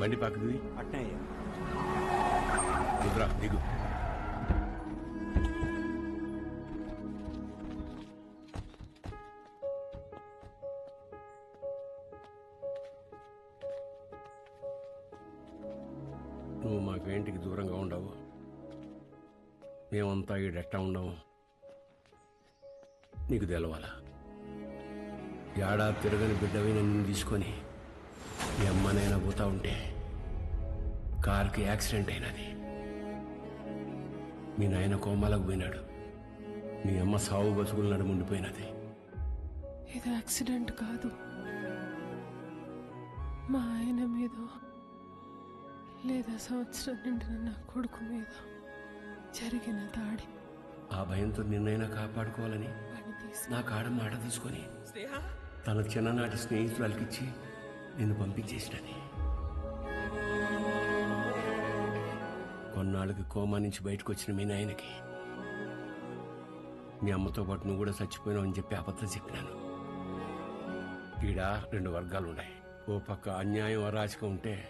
బండి పక్కది అట్నే అయ్యా దిగురా దిగు. నువ్వు మాకు ఇంటికి దూరంగా ఉండవు. మేమంతా ఈడెట్టా ఉండవు నీకు తెలవాలా? ఏడాది తిరగని బిడ్డవి నన్ను తీసుకొని మీ అమ్మనైనా పోతా ఉంటే కారుకి యాక్సిడెంట్ అయినది. మీ నాయన కోమాలకు పోయినాడు. మీ అమ్మ సావు బతుకులు నడుముండిపోయినది ఇది యాక్సిడెంట్ కాదు. మా ఆయన మీద లేదా సంవత్సరం నిండిన నా కొడుకు మీద జరిగిన దాడి. ఆ భయంతో నిన్నైనా కాపాడుకోవాలని నా కాడ మాట తీసుకొని తన చిన్ననాటి స్నేహితురాలకిచ్చి నిన్ను పంపించేసినది. కొన్నాళ్ళకి కోమా నుంచి బయటకు వచ్చిన మీ నాయనకి మీ అమ్మతో పాటు నువ్వు కూడా చచ్చిపోయినావు అని చెప్పి అబద్ధం చెప్పినాను. ఈడ రెండు వర్గాలు ఉన్నాయి ఓ పక్క అన్యాయం అరాచకం ఉంటే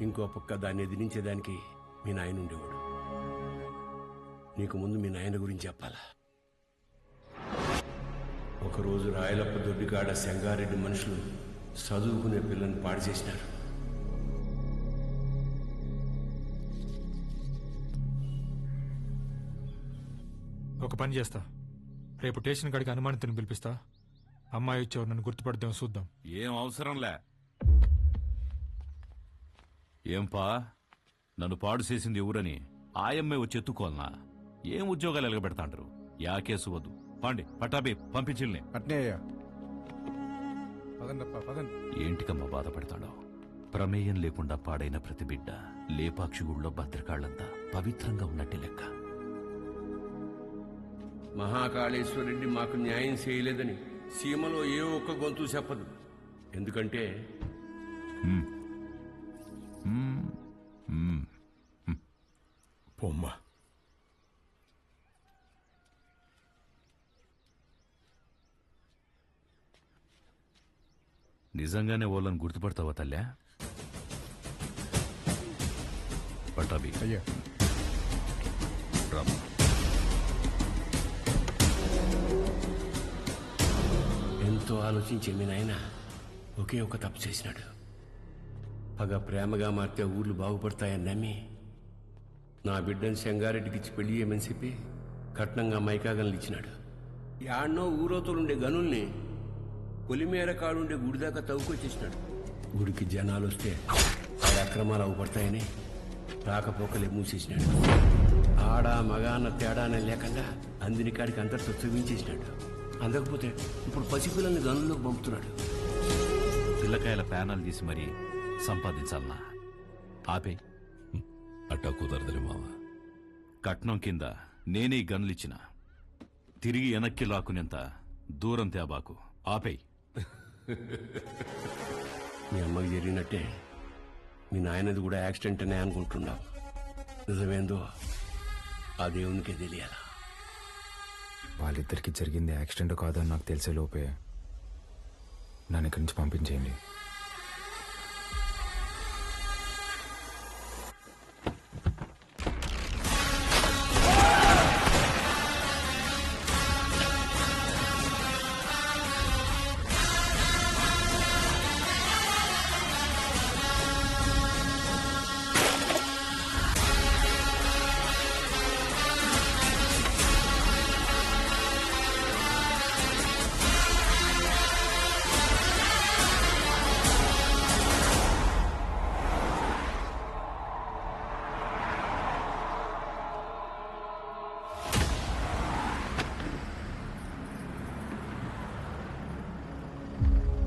ఇంకో పక్క దాన్ని ఎదిరించేదానికి మీ నాయన ఉండేవాడు. నీకు ముందు మీ నాయన గురించి చెప్పాలా? ఒకరోజు రాయలప్ప దొడ్డికాడ సెంగారెడ్డి మనుషులు చదువుకునే పిల్లని పాడు చేసినారు. ఒక పని చేస్తా. రేపు స్టేషన్ కాడికి అనుమానితుని పిలిపిస్తా. అమ్మాయి వచ్చావు నన్ను గుర్తుపడదాం చూద్దాం. ఏం అవసరంలే. ఏంపా? నన్ను పాడు చేసింది ఎవరని? ఆయమ్మే వచ్చి ఎత్తుకోవాలనా? ఏం ఉద్యోగాలు ఎలగబెడతాంటారు యా కేసు వద్దు. పాండి పట్టాబి పంపించిల్ని. అట్నే ఏంటికమ్మా బాధపడతాడో? ప్రమేయం లేకుండా పాడైన ప్రతి బిడ్డ లేపాక్షి గుళ్ళో భద్రకాళ్ళంతా పవిత్రంగా ఉన్నట్టే లెక్క. మహాకాళేశ్వరరెడ్డి మాకు న్యాయం చేయలేదని సీమలో ఏ ఒక్క గొంతు చెప్పదు. ఎందుకంటే నిజంగానే వాళ్ళని గుర్తుపడతావా తల్లా? అయ్యా. రామ్మా ఎంతో ఆలోచించే మీ నాయన ఒకే ఒక తప్పు చేసినాడు. పగ ప్రేమగా మారితే ఊర్లు బాగుపడతాయని నమ్మి నా బిడ్డని సెంగారెడ్డికి ఇచ్చి పెళ్ళి చేయమని చెప్పి కట్నంగా మైకాగన్లు ఇచ్చినాడు. యాడ్నో ఊరోతులుండే గనుల్ని పొలిమేర కాడుండే గుడి దాకా తవ్వుకొచ్చేసినాడు. గుడికి జనాలు వస్తే ఆ అక్రమాలు అవుపడతాయని రాకపోకలే మూసేసినాడు. ఆడ మగ అన్న తేడానే లేకుండా అందిని కాడికి అంతటితో చూపించేసినాడు అందకపోతే ఇప్పుడు పసిపిల్లల్ని గనుల్లోకి పంపుతున్నాడు. పిల్లకాయల ప్యానల్ తీసి మరీ సంపాదించాలనా? ఆపే. అట్టా కుదరదులే మావ కట్నం కింద నేనే గన్లిచ్చిన. తిరిగి వెనక్కి లాక్కునేంత దూరం తేబాకు. ఆపేయ్. మీ అమ్మకి జరిగినట్టే మీ నాయనది కూడా యాక్సిడెంట్ అనే అనుకుంటున్నావు నిజమేందో ఆ దేవునికే తెలియాలా? వాళ్ళిద్దరికి జరిగింది యాక్సిడెంట్ కాదని నాకు తెలిసే లోపే నన్ను ఇక్కడి నుంచి పంపించేయండి.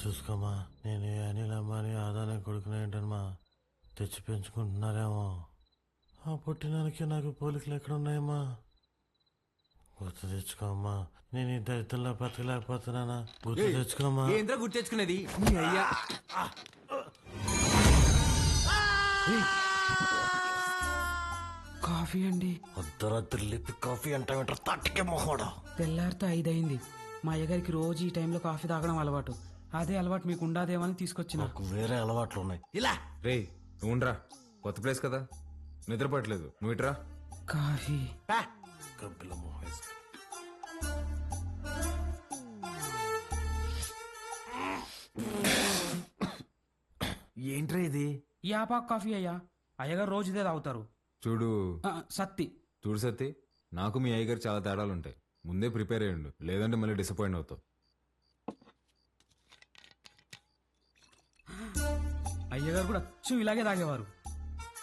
చూసుకోమా నేను ఈ అనిల్ అమ్మాని ఆదానే కొడుకునే ఏంటమ్మా తెచ్చి పెంచుకుంటున్నారేమో. ఆ పుట్టినానికి నాకు పోలికలు ఎక్కడ ఉన్నాయమ్మా గుర్తు తెచ్చుకోమ్మా. నేను ఈ దరిద్రంలో బతకలేకపోతున్నానా గుర్తు తెచ్చుకోమ్మా. ఏంద్ర గుర్తు తెచ్చుకునేది? నీ అయ్యా. కాఫీ అండి. అర్ధరాత్రి లేపి కాఫీ అంటావేంటారు? తట్టకే మొహోడా తెల్లారితో ఐదయింది. మా అయ్యగారికి రోజు ఈ టైంలో కాఫీ తాగడం అలవాటు. అదే అలవాటు మీకు ఉండదేమని తీసుకొచ్చిన. నాకు వేరే అలవాట్లు ఉన్నాయి ఇలా రే నువ్వుండ్రా కొత్త ప్లేస్ కదా. నిద్రపట్లేదు నువ్వు ఇట్రా. కాఫీ. ఏంట్రా ఇది? యాపాక్ కాఫీ అయ్యా. అయ్యగారు రోజు ఇదే తాగుతారు. చూడు. ఆ, సత్తి. చూడు సత్తి నాకు మీ అయ్యగారు చాలా తేడాలు ఉంటాయి ముందే ప్రిపేర్ అయ్యండు. లేదంటే మళ్ళీ డిసప్పాయింట్ అవుతావు. అయ్యగారు కూడా అచ్చు ఇలాగే తాగేవారు.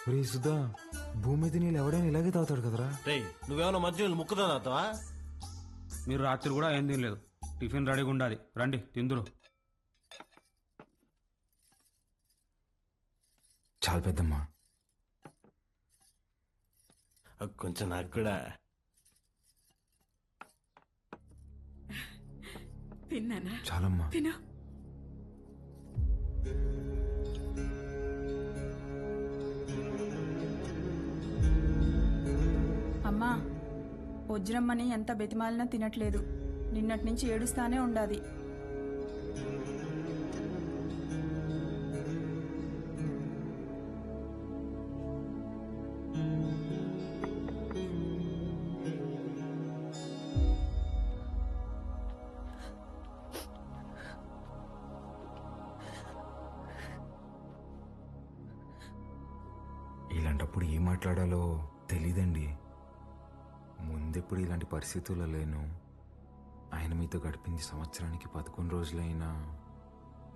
రే సుధా భూమి మీద నీళ్ళు ఎవడైనా ఇలాగే తాగుతాడు కదరా? రేయ్ నువ్వేమన్నా మధ్య ముక్కుదా నాతవా మీరు రాత్రి కూడా ఏం తినలేదు. టిఫిన్ రెడీగా ఉండాలి. రండి తిందురు. చాలా పెద్దమ్మా. కొంచెం నాకు కూడా. తిన్నానా? చాలమ్మా. తిను. వజ్రమ్మని ఎంత బెతిమాలినా తినట్లేదు. నిన్నటి నుంచి ఏడుస్తానే ఉండాది. ఇలాంటప్పుడు ఏం మాట్లాడాలో తెలీదండి. ముందెప్పుడు ఇలాంటి పరిస్థితుల్లో లేను. ఆయన మీతో గడిపింది సంవత్సరానికి పదకొండు రోజులైనా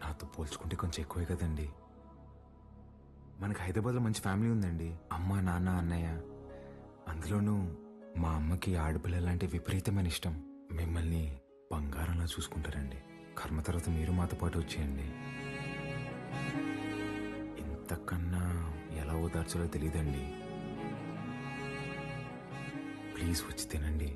నాతో పోల్చుకుంటే కొంచెం ఎక్కువే కదండి. మనకి హైదరాబాద్లో మంచి ఫ్యామిలీ ఉందండి. అమ్మ నాన్న అన్నయ్య. అందులోనూ మా అమ్మకి ఆడపిల్లలంటే విపరీతమైన ఇష్టం. మిమ్మల్ని బంగారంలా చూసుకుంటారండి. కర్మ తర్వాత మీరు మాతో పాటు వచ్చేయండి. ఇంతకన్నా ఎలా ఓదార్చాలో తెలియదండి. ప్లీజ్ వచ్చి తినండి.